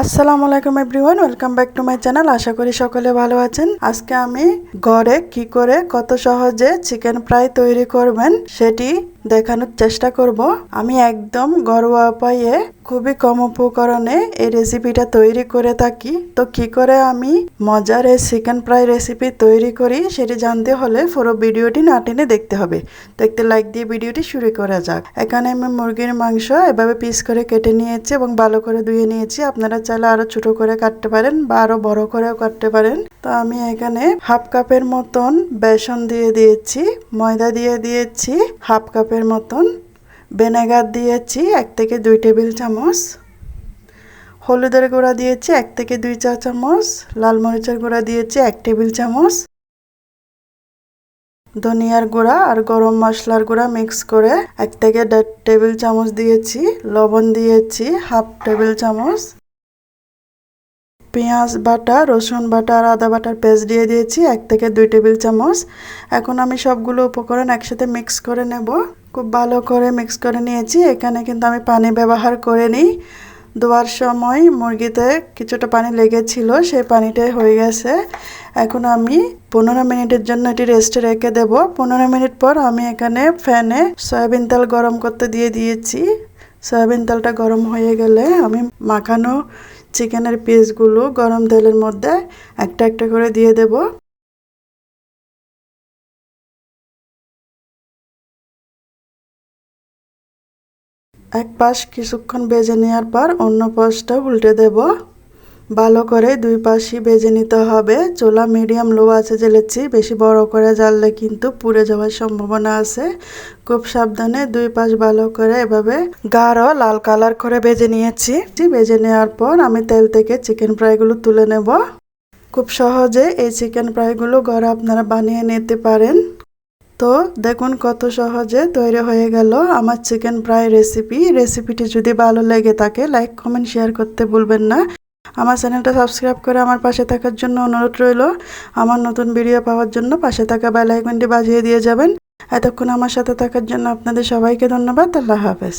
আসসালামু আলাইকুম everyone welcome back to my channel আশা করি সকলে ভালো আছেন। আজকে আমি ঘরে কি করে কত সহজে চিকেন ফ্রাই তৈরি করবেন সেটি দেখানোর চেষ্টা করব। আমি একদম ঘরোয়া উপায়ে খুবই কম উপকরণে এই রেসিপিটা তৈরি করে থাকি। তো কি করে আমি মজার এই চিকেন ফ্রাই রেসিপি তৈরি করি সেটি জানতে হলে পুরো ভিডিওটি না টেনে দেখতে হবে। দেখতে লাইক দিয়ে ভিডিওটি শুরু করা যাক। এখানে আমি মুরগির মাংস এভাবে পিস করে কেটে নিয়েছি এবং ভালো করে ধুয়ে নিয়েছি। আপনারা চাইলে আরও ছোট করে কাটতে পারেন বা আরও বড় করেও কাটতে পারেন। তো আমি এখানে হাফ কাপের মতন বেসন দিয়ে দিয়েছি, ময়দা দিয়ে দিয়েছি, হাফ কাপের মতন ভিনেগার দিয়েছি, এক থেকে দুই টেবিল চামচ। হলুদের গুঁড়া দিয়েছি, এক থেকে দুই চা চামচ। লাল মরিচের গুঁড়া দিয়েছি, এক টেবিল চামচ। ধনিয়ার গুঁড়া আর গরম মশলার গুঁড়া মিক্স করে এক থেকে দেড় টেবিল চামচ দিয়েছি। লবণ দিয়েছি, হাফ টেবিল চামচ। পেঁয়াজ বাটা, রসুন বাটা আর আদা বাটার পেস্ট দিয়ে দিয়েছি, এক থেকে দুই টেবিল চামচ। এখন আমি সবগুলো উপকরণ একসাথে মিক্স করে নেব। খুব ভালো করে মিক্স করে নিয়েছি। এখানে কিন্তু আমি পানি ব্যবহার করে নিই। ধোয়ার সময় মুরগিতে কিছুটা পানি লেগেছিল, সেই পানিটাই হয়ে গেছে। এখন আমি পনেরো মিনিটের জন্য এটি রেস্টে রেখে দেব। পনেরো মিনিট পর আমি এখানে ফ্যানে সয়াবিন তেল গরম করতে দিয়ে দিয়েছি। সয়াবিন তেলটা গরম হয়ে গেলে আমি মাখানো চিকেনের পিসগুলো গরম তেলের মধ্যে একটা একটা করে দিয়ে দেব। এক পাশ কিছুক্ষণ বেজে নেওয়ার পর অন্য পাশটা উল্টে দেব। ভালো করে দুই পাশই ভেজে নিতে হবে। চোলা মিডিয়াম লো আছে জ্বেলেছি, বেশি বড় করে জ্বাললে কিন্তু পুড়ে যাওয়ার সম্ভাবনা আছে। খুব সাবধানে দুই পাশ ভালো করে এভাবে গাঢ় লাল কালার করে বেজে নিয়েছি। বেজে নেওয়ার পর আমি তেল থেকে চিকেন ফ্রাইগুলো তুলে নেব। খুব সহজে এই চিকেন ফ্রাইগুলো ঘরে আপনারা বানিয়ে নিতে পারেন। তো দেখুন কত সহজে তৈরি হয়ে গেল আমার চিকেন ফ্রাই রেসিপি রেসিপিটি যদি ভালো লেগে থাকে লাইক কমেন্ট শেয়ার করতে ভুলবেন না। আমার চ্যানেলটা সাবস্ক্রাইব করে আমার পাশে থাকার জন্য অনুরোধ রইল। আমার নতুন ভিডিও পাওয়ার জন্য পাশে থাকা বেল আইকনটি বাজিয়ে দিয়ে যাবেন। এতক্ষণ আমার সাথে থাকার জন্য আপনাদের সবাইকে ধন্যবাদ। আল্লাহ হাফেজ।